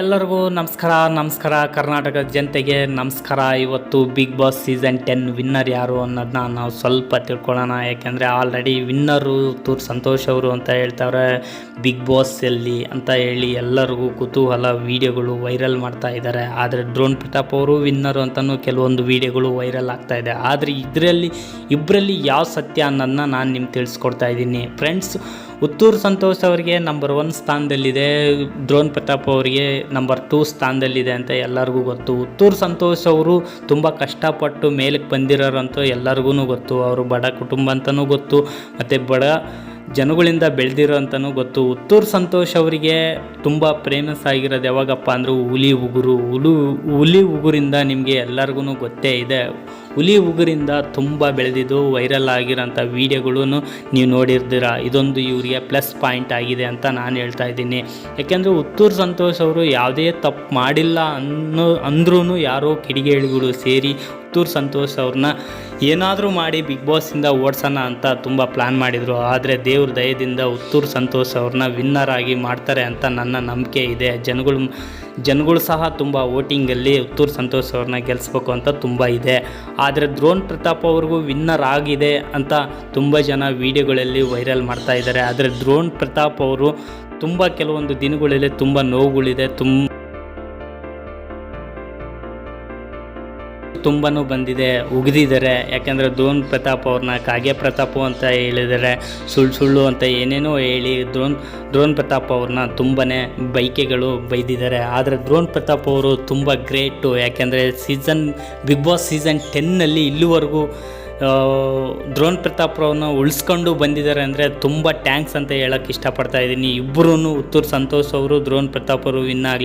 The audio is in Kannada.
ಎಲ್ಲರಿಗೂ ನಮಸ್ಕಾರ ನಮಸ್ಕಾರ. ಕರ್ನಾಟಕ ಜನತೆಗೆ ನಮಸ್ಕಾರ. ಇವತ್ತು Bigg Boss season ten winner ಯಾರು ಅನ್ನೋದನ್ನ ನಾವು ಸ್ವಲ್ಪ ತಿಳ್ಕೊಳ್ಳೋಣ. ಯಾಕೆಂದರೆ ಆಲ್ರೆಡಿ ವಿನ್ನರು ತೂರ್ ಸಂತೋಷ್ ಅವರು ಅಂತ ಹೇಳ್ತಾರೆ ಬಿಗ್ ಬಾಸ್ ಎಲ್ಲಿ ಅಂತ ಹೇಳಿ ಎಲ್ಲರಿಗೂ ಕುತೂಹಲ ವಿಡಿಯೋಗಳು ವೈರಲ್ ಮಾಡ್ತಾ ಇದ್ದಾರೆ ಆದರೆ ಡ್ರೋನ್ ಪ್ರತಾಪ್ ಅವರು ವಿನ್ನರು ಅಂತಲೂ ಕೆಲವೊಂದು ವಿಡಿಯೋಗಳು ವೈರಲ್ ಆಗ್ತಾ ಇದೆ. ಆದರೆ ಇದರಲ್ಲಿ ಇಬ್ಬರಲ್ಲಿ ಯಾವ ಸತ್ಯ ಅನ್ನೋದನ್ನ ನಾನು ನಿಮ್ಗೆ ತಿಳಿಸ್ಕೊಡ್ತಾ ಇದ್ದೀನಿ. ಫ್ರೆಂಡ್ಸ್ ಉತ್ತೂರು ಸಂತೋಷ್ ಅವರಿಗೆ ನಂಬರ್ ಒನ್ ಸ್ಥಾನದಲ್ಲಿದೆ. ದ್ರೋಣ್ ಪ್ರತಾಪ್ ಅವರಿಗೆ ನಂಬರ್ ಟೂ ಸ್ಥಾನದಲ್ಲಿದೆ ಅಂತ ಎಲ್ಲರಿಗೂ ಗೊತ್ತು. ಉತ್ತೂರು ಸಂತೋಷ್ ಅವರು ತುಂಬ ಕಷ್ಟಪಟ್ಟು ಮೇಲಕ್ಕೆ ಬಂದಿರೋರಂತೂ ಎಲ್ಲರಿಗೂ ಗೊತ್ತು. ಅವರು ಬಡ ಕುಟುಂಬ ಅಂತಲೂ ಗೊತ್ತು. ಮತ್ತು ಬಡ ಜನಗಳಿಂದ ಬೆಳೆದಿರೋ ಅಂತಲೂ ಗೊತ್ತು. ಉತ್ತೂರು ಸಂತೋಷ್ ಅವರಿಗೆ ತುಂಬ ಫೇಮಸ್ ಆಗಿರೋದು ಯಾವಾಗಪ್ಪ ಅಂದರೆ ಹುಲಿ ಉಗುರು. ಹುಲು ಹುಲಿ ಉಗುರಿಂದ ನಿಮಗೆ ಎಲ್ಲರಿಗೂ ಗೊತ್ತೇ ಇದೆ. ಹುಲಿ ಉಗುರಿಂದ ತುಂಬ ಬೆಳೆದಿದ್ದು ವೈರಲ್ ಆಗಿರೋಂಥ ವೀಡಿಯೋಗಳು ನೀವು ನೋಡಿರ್ತೀರ. ಇದೊಂದು ಇವರಿಗೆ ಪ್ಲಸ್ ಪಾಯಿಂಟ್ ಆಗಿದೆ ಅಂತ ನಾನು ಹೇಳ್ತಾ ಇದ್ದೀನಿ. ಯಾಕೆಂದರೆ ಉತ್ತೂರು ಸಂತೋಷ್ ಅವರು ಯಾವುದೇ ತಪ್ಪು ಮಾಡಿಲ್ಲ ಅನ್ನೋ ಅಂದ್ರೂ ಯಾರೋ ಕಿಡಿಗೇಳಿಗಳು ಸೇರಿ ಉತ್ತೂರು ಸಂತೋಷ್ ಅವ್ರನ್ನ ಏನಾದರೂ ಮಾಡಿ ಬಿಗ್ ಬಾಸಿಂದ ಓಡಿಸೋಣ ಅಂತ ತುಂಬ ಪ್ಲ್ಯಾನ್ ಮಾಡಿದರು. ಆದರೆ ದೇವ್ರ ದಯದಿಂದ ಉತ್ತೂರು ಸಂತೋಷ್ ಅವ್ರನ್ನ ವಿನ್ನರ್ ಆಗಿ ಮಾಡ್ತಾರೆ ಅಂತ ನನ್ನ ನಂಬಿಕೆ ಇದೆ. ಜನಗಳು ಜನಗಳು ಸಹ ತುಂಬ ವೋಟಿಂಗಲ್ಲಿ ಹುತ್ತೂರು ಸಂತೋಷ್ ಅವ್ರನ್ನ ಗೆಲ್ಲಿಸ್ಬೇಕು ಅಂತ ತುಂಬ ಇದೆ. ಆದರೆ ದ್ರೋಣ್ ಪ್ರತಾಪ್ ಅವ್ರಿಗೂ ವಿನ್ನರ್ ಆಗಿದೆ ಅಂತ ತುಂಬ ಜನ ವೀಡಿಯೋಗಳಲ್ಲಿ ವೈರಲ್ ಮಾಡ್ತಾ ಇದ್ದಾರೆ. ಆದರೆ ದ್ರೋಣ್ ಪ್ರತಾಪ್ ಅವರು ತುಂಬ ಕೆಲವೊಂದು ದಿನಗಳಲ್ಲಿ ತುಂಬ ನೋವುಗಳಿದೆ, ತುಂಬ ತುಂಬಾ ಬಂದಿದೆ, ಉಗಿದಿದ್ದಾರೆ. ಯಾಕೆಂದರೆ ದ್ರೋಣ್ ಪ್ರತಾಪ್ ಅವ್ರನ್ನ ಕಾಗೆ ಪ್ರತಾಪು ಅಂತ ಹೇಳಿದ್ದಾರೆ ಸುಳ್ಳು ಸುಳ್ಳು ಅಂತ ಏನೇನೋ ಹೇಳಿ ದ್ರೋಣ್ ದ್ರೋಣ್ ಪ್ರತಾಪ್ ಅವ್ರನ್ನ ತುಂಬಾ ಬೈಕೆಗಳು ಬೈದಿದ್ದಾರೆ. ಆದರೆ ದ್ರೋಣ್ ಪ್ರತಾಪ್ ಅವರು ತುಂಬ ಗ್ರೇಟು. ಯಾಕೆಂದರೆ ಸೀಸನ್, ಬಿಗ್ ಬಾಸ್ ಸೀಸನ್ ಟೆನ್ನಲ್ಲಿ ಇಲ್ಲಿವರೆಗೂ ದ್ರೋಣ್ ಪ್ರತಾಪ್ ಅವ್ರನ್ನ ಉಳಿಸ್ಕೊಂಡು ಬಂದಿದ್ದಾರೆ ಅಂದರೆ ತುಂಬ ಟ್ಯಾಂಕ್ಸ್ ಅಂತ ಹೇಳೋಕ್ಕೆ ಇಷ್ಟಪಡ್ತಾ ಇದ್ದೀನಿ. ಇಬ್ಬರೂ ಉತ್ತೂರು ಸಂತೋಷ್ ಅವರು ದ್ರೋಣ್ ಪ್ರತಾಪ್ ಅವರು ವಿನ್